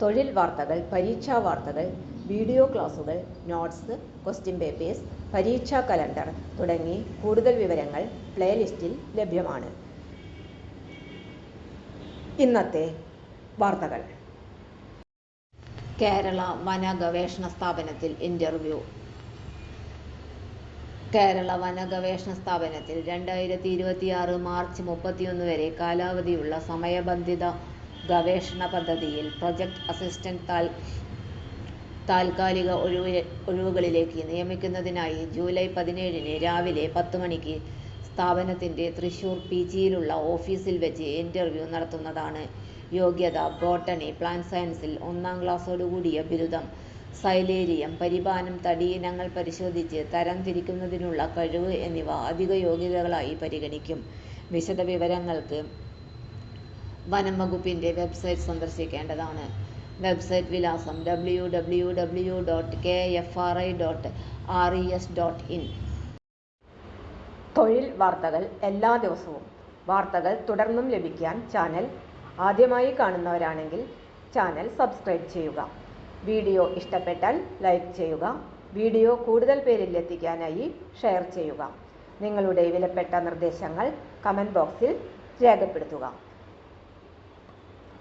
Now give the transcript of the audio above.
തൊഴിൽ വാർത്തകൾ പരീക്ഷാ വാർത്തകൾ വീഡിയോ ക്ലാസുകൾ നോട്ട്സ് ക്വസ്റ്റ്യൻ പേപ്പേഴ്സ് പരീക്ഷാ കലണ്ടർ തുടങ്ങി കൂടുതൽ വിവരങ്ങൾ പ്ലേലിസ്റ്റിൽ ലഭ്യമാണ്. ഇന്നത്തെ വാർത്തകൾ. കേരള വന ഗവേഷണ സ്ഥാപനത്തിൽ ഇന്റർവ്യൂ കേരള വന ഗവേഷണ സ്ഥാപനത്തിൽ രണ്ടായിരത്തി ഇരുപത്തിയാറ് മാർച്ച് മുപ്പത്തിയൊന്ന് വരെ കാലാവധിയുള്ള സമയബന്ധിത ഗവേഷണ പദ്ധതിയിൽ പ്രൊജക്ട് അസിസ്റ്റന്റ് താൽക്കാലിക ഒഴിവ് ഒഴിവുകളിലേക്ക് നിയമിക്കുന്നതിനായി ജൂലൈ പതിനേഴിന് രാവിലെ പത്ത് മണിക്ക് സ്ഥാപനത്തിന്റെ തൃശൂർ പീച്ചിയിലുള്ള ഓഫീസിൽ വെച്ച് ഇന്റർവ്യൂ നടത്തുന്നതാണ് യോഗ്യത. ബോട്ടണി പ്ലാന്റ് സയൻസിൽ ഒന്നാം ക്ലാസ്സോടുകൂടിയ ബിരുദം സൈലേരിയം പരിപാലനം തടി ഇനങ്ങൾ പരിശോധിച്ച് തരം തിരിക്കുന്നതിനുള്ള കഴിവ് എന്നിവ അധിക യോഗ്യതകളായി പരിഗണിക്കും. വിശദവിവരങ്ങൾക്ക് വനം വകുപ്പിന്റെ വെബ്സൈറ്റ് സന്ദർശിക്കേണ്ടതാണ്. വെബ്സൈറ്റ് വിലാസം W W W dot K F R I dot R E S dot in തൊഴിൽ വാർത്തകൾ എല്ലാ ദിവസവും. വാർത്തകൾ തുടർന്നും ലഭിക്കാൻ ചാനൽ ആദ്യമായി കാണുന്നവരാണെങ്കിൽ ചാനൽ സബ്സ്ക്രൈബ് ചെയ്യുക. വീഡിയോ ഇഷ്ടപ്പെട്ടാൽ ലൈക്ക് ചെയ്യുക. വീഡിയോ കൂടുതൽ പേരിൽ എത്തിക്കാനായി ഷെയർ ചെയ്യുക. നിങ്ങളുടെ വിലപ്പെട്ട നിർദ്ദേശങ്ങൾ കമന്റ് ബോക്സിൽ രേഖപ്പെടുത്തുക.